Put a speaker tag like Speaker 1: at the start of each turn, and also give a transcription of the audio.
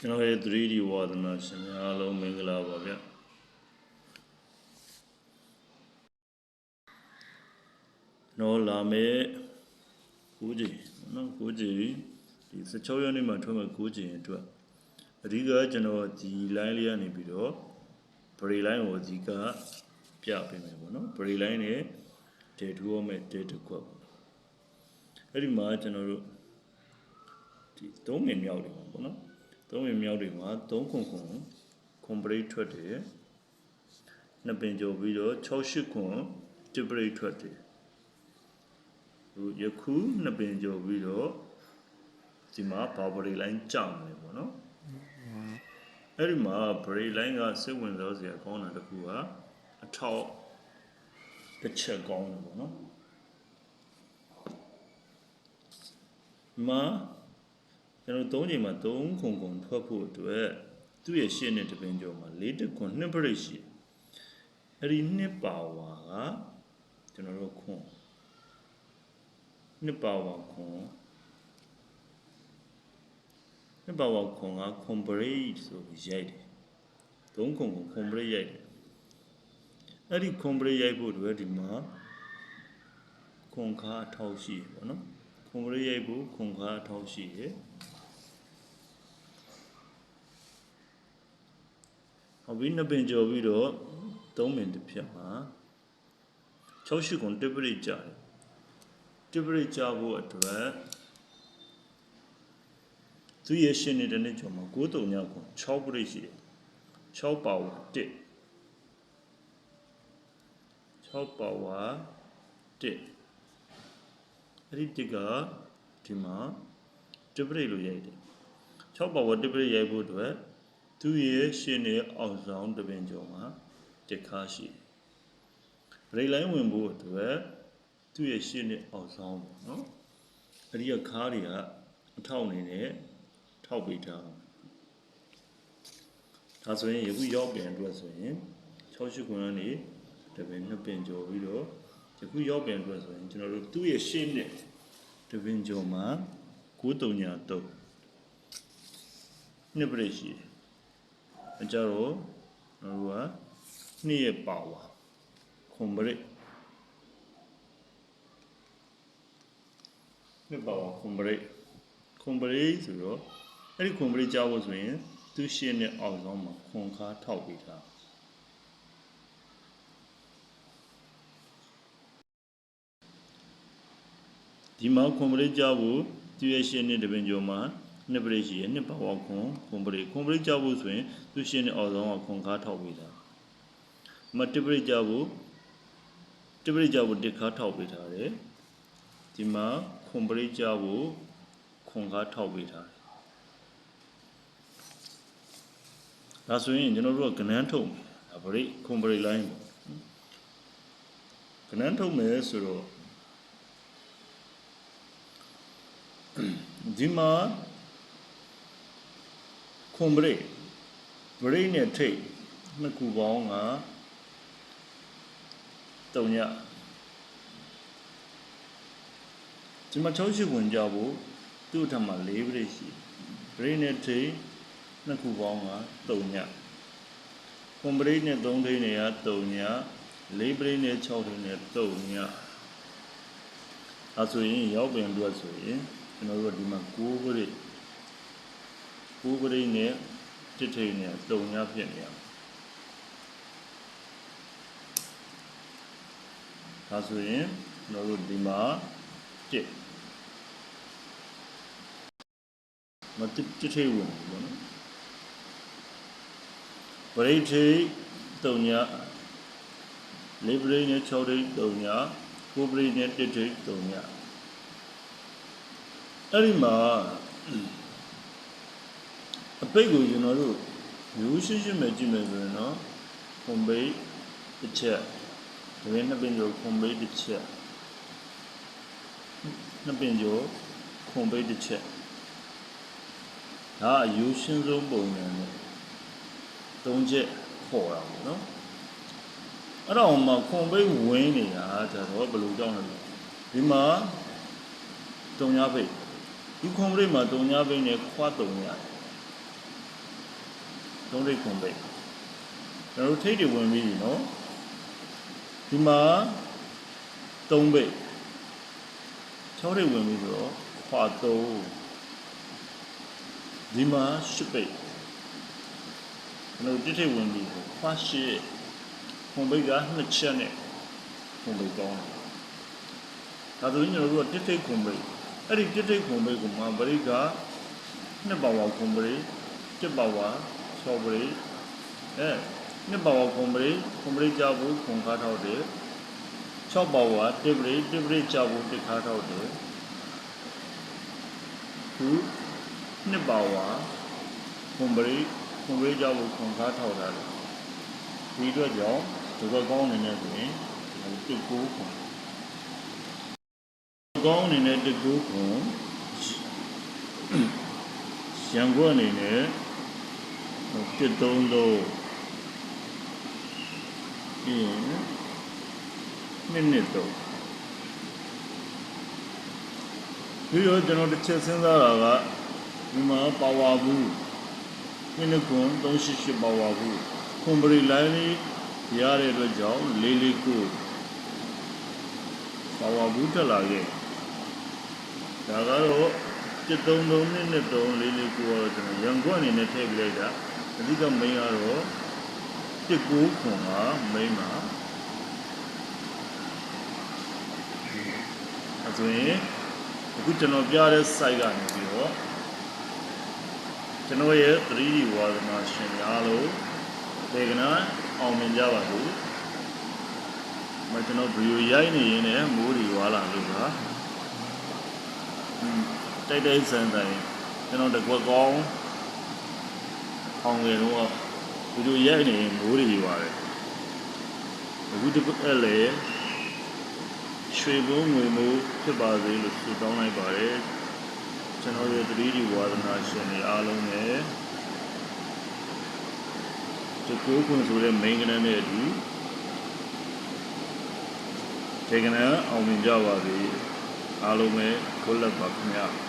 Speaker 1: ကျွန်တော်ရဲ့ 3D ဝါဒနာရှင်များအားလုံးမင်္ဂလာပါဗျနော်လာမယ့်9ချိန်နော်9ချိန်ဒီ16ရက်နေ့မှာထွက်မဲ့9ချိန်အတွက်အဓိကကျွန်တော်ဒီ line လေးကနေပြီးတော့ brain line ကိုအဓိကပြပေးမယ်ပေါ့နော် brain line နဲ့ date ထိုးရမယ့် date တစ်ခွက်ပေါ့အဲ့ဒီမှာကျွန်တော်တို့ဒီ3မိနစ်မြောက်တယ်ပေါ့နော် 3မိနစ်မြောက်တွေမှာ3ခုခု complete ထွက်တယ်နှစ်ပင်ကျော်ပြီးတော့6 8ခု debate ထွက်တယ်ဟိုယခုနှစ်ပင်ကျော်ပြီးတော့ဒီမှာ boundary line ကြောက်မယ်ပေါ့နော်အဲ့ဒီမှာ boundary line ကစိတ်ဝင်စားစရာကောင်းတာတစ်ခုကအထောက်တစ်ချက်ကောင်းတယ်ပေါ့နော်မှာ ကျွန်တော်၃ချိန်မှာ3ခုခုထွက်ဖို့အတွက်သူ့ရဲ့ရှေ့နဲ့တပင်ကျော်မှာ၄တခွန်2ပရိတ်ရှိတယ်အဲ့ဒီ2ပါဝါကကျွန်တော်တို့ခွန်2ပါဝါခွန်2ပါဝါခွန်ကခွန်ပရိတ်ဆိုပြီးရိုက်တယ်3ခုခုခွန်ပရိတ်ရိုက်တယ်အဲ့ဒီခွန်ပရိတ်ရိုက်ဖို့အတွက်ဒီမှာခွန်ခါအထောက်ရှိတယ်ပေါ့နော်ခွန်ပရိတ်ရိုက်ဖို့ခွန်ခါအထောက်ရှိတယ် ဟုတ်ပြီနှစ်ပင်ကျော်ပြီးတော့3ပင်တစ်ဖြတ်မှာ6ရှိကုန်တစ်ပရိတ်ကြတယ်တစ်ပရိတ်ကြဖို့အတွက်သူရဲ့ရှင်းနေတဲ့နေ့ကျော်မှာ9တုံညကုန်6ပရိတ်ရှိတယ်6ပါဝါ1 6ပါဝါ1အဲ့ဒီတစ်ကဒီမှာတစ်ပရိတ်လို့ရိုက်တယ်6ပါဝါတစ်ပရိတ်ရိုက်ဖို့အတွက် သူရဲ့ရှင်းနေအောင်ဆောင်တပင်ကျော်မှာတစ်ခါရှိတယ်ဘရိတ်လိုင်းဝင်ဖို့အတွက်သူရဲ့ရှင်းနေအောင်ဆောင်ပေါ့နော်အဲ့ဒီကခါးတွေကအထောက်အနေနဲ့ထောက်ပေးထားဒါဆိုရင်ယခုရောက်ပြန်အတွက်ဆိုရင်6ရှိခွန်းကနေတပင်နှစ်ပင်ကျော်ပြီးတော့ယခုရောက်ပြန်အတွက်ဆိုရင်ကျွန်တော်တို့သူ့ရဲ့ရှင်းနေတပင်ကျော်မှာ9တုံညာ3နှစ်ပရိတ်ရှိတယ် အကြတော့ကျွန်တော်တို့ကနှစ်ရဲ့ပါဝါခွန်ပရိတ်နှစ်ပါဝါခွန်ပရိတ်ခွန်ပရိတ်ဆိုတော့အဲ့ဒီခွန်ပရိတ်ကြောက်ဖို့ဆိုရင်သူရှင်းတဲ့အောက်ဆုံးမှာခွန်ခါထောက်ပေးတာဒီမှာခွန်ပရိတ်ကြောက်ဖို့သူရဲ့ရှင်းတဲ့တပင်ကျော်မှာ နှစ်ပရိတ်ရှိရဲ့နှစ်ပါဝါခွန်ခွန်ပရိတ်ခွန်ပရိတ်ကြောက်ဖို့ဆိုရင်သူရှင်းတဲ့အောက်ဆုံးကခွန်ခါထောက်ပေးတာမတပရိတ်ကြောက်ဖို့တပရိတ်ကြောက်ဖို့တစ်ခါထောက်ပေးထားတယ်ဒီမှာခွန်ပရိတ်ကြောက်ဖို့ခွန်ခါထောက်ပေးထားတယ်ဒါဆိုရင်ကျွန်တော်တို့ကကနန်းထုတ်မယ်ဗရိတ်ခွန်ပရိတ်လိုင်းပေါ့ကနန်းထုတ်မယ်ဆိုတော့ဒီမှာ ခွန်ပရိတ်ပရိတ်နဲ့ထိတ်နှစ်ခုပေါင်းကတုံညဒီမှာ6ရှိဝင်ကြဖို့သူ့ထမှာ4ပရိတ်ရှိပရိတ်နဲ့ထိတ်နှစ်ခုပေါင်းက3ညကွန်ပရိတ်နဲ့3ထိန်းတွေက3ည4ပရိတ်နဲ့6ထိန်းနဲ့3ညအဲဆိုရင်ရောက်ပင်အတွက်ဆိုရင်ကျွန်တော်တို့ဒီမှာ9ပရိ တ်9ပရိတ်နဲ့1ထိန်းနဲ့3ညဖြစ်နေရဒါဆိုရင်ကျွန်တော်တို့ဒီမှာ1မတစ်တစ်ထိပ်ဝင်ပြီပေါ့နော်ပရိထိတုံညာလေးပရိနဲ့6ထိပ်တုံညာကိုပရိနဲ့1ထိပ်တုံညာအဲ့ဒီမှာ အပိတ်ကိုကျွန်တော်တို့ရိုးရှင်းရှင်းပဲကြည့်မယ်ဆိုရင်တော့ခွန်ပိတ်တစ်ချက်ဒီနေ့နှစ်ပင်ကျော်ခွန်ပိတ်တစ်ချက်နှစ်ပင်ကျော်ခွန်ပိတ်တစ်ချက်ဒါအယူရှင်းဆုံးပုံစံနဲ့သုံးချက်ခေါ်တာပေါ့နော်အဲ့တော့မှခွန်ပိတ်ဝင်းနေတာကျတော့ဘယ်လိုကြောင်းလဲဒီမှာတုံညာပိတ်ဒီခွန်ပိတ်မှာတုံညာပိတ်နဲ့ခွာတုံညာ သုံးထိပ်ခွန်ပိတ်ကျွန်တော်တို့ထိပ်တွေဝင်ပြီးပြီနော်ဒီမှာ3ပိတ်6ထိပ်ဝင်ပြီးဆိုတော့ခွာ3ဒီမှာ10ပိတ်ကျွန်တော်တို့တစ်ထိပ်ဝင်ပြီးဆိုခွာ8ခွန်ပိတ်က2ချက်နဲ့ခွန်ပိတ်ကောင်းတယ်ဒါဆိုရင်ကျွန်တော်တို့ကတစ်ထိပ်ခွန်ပိတ်အဲ့ဒီတစ်ထိပ်ခွန်ပိတ်ကိုမှဗရိတ်ကနှစ်ပါဝါခွန်ပိတ်တစ်ပါဝါ 6ပိတ်အဲနှစ်ပါဝါခွန်ပိတ်ခွန်ပိတ်ကြဖို့ခွန်ကားထောက်တယ်6ပါဝါတစ်ပိတ်တစ်ပိတ်ကြဖို့တစ်ခါထောက်တယ်ခုနှစ်ပါဝါခွန်ပိတ်ခွန်ပိတ်ကြဖို့ခွန်ကားထောက်တာတယ်ဒီအတွက်ကြောင့်ဒီဘက်ကောင်းနေနေဆိုရင်တစ်ကိုခွန်ကောင်းအနေနဲ့တကူခွန်ရန်ကုန်အနေနဲ့ တစ်သုံးလုံးပြီးရင်နှစ်နှစ်တော့ပြီးတော့ကျွန်တော်တစ်ချက်စဉ်းစားတာကဒီမှာပါဝါဘူးမိနစ်ခွန်388ပါဝါဘူးခွန်ပရီလိုင်းလေးရတဲ့အတွက်ကြောင့်လေးလေးကိုပါဝါဘူးတက်လာခဲ့ဒါကတော့စစ်သုံးသုံးနှစ်နှစ်သုံးလေးလေးကိုတော့ကျွန်တော်ရန်ကုန်အနေနဲ့ထည့်ပြလိုက်တာ အဓိကမိန်းကတော့တစ်ကိုးခွန်ကမိန်းမှာအဲဆိုရင်အခုကျွန်တော်ပြတဲ့ site ကနေပြီးတော့ကျွန်တော်ရဲ့ 3D ဝါဒနာရှင်များလို့ဒေကနာအောင်မြင်ကြပါစို့မကျွန်တော်ဗီဒီယိုရိုက်နေရင်းနဲ့မိုးတွေဝါလာလို့ပါတိုက်တိုက်ဆန်ဆန်ကျွန်တော်တကွက်ကောင်း အောင်ငယ်တော့ဗီဒီယိုရိုက်နေရင်မိုးတွေရွာတယ်အခုတပတ်အဲ့လေရွှေဘုံငွေမိုးဖြစ်ပါစေလို့ဆုတောင်းလိုက်ပါတယ်ကျွန်တော်ရဲ့ 3D ဝါဒနာရှင်တွေအားလုံးနဲ့ဒီကိုခွန်ဆိုတဲ့ main ကနန်းနဲ့အတူဒီကနန်းအောင်မြင်ကြပါစေအားလုံးပဲကိုလက်ပါခင်ဗျာ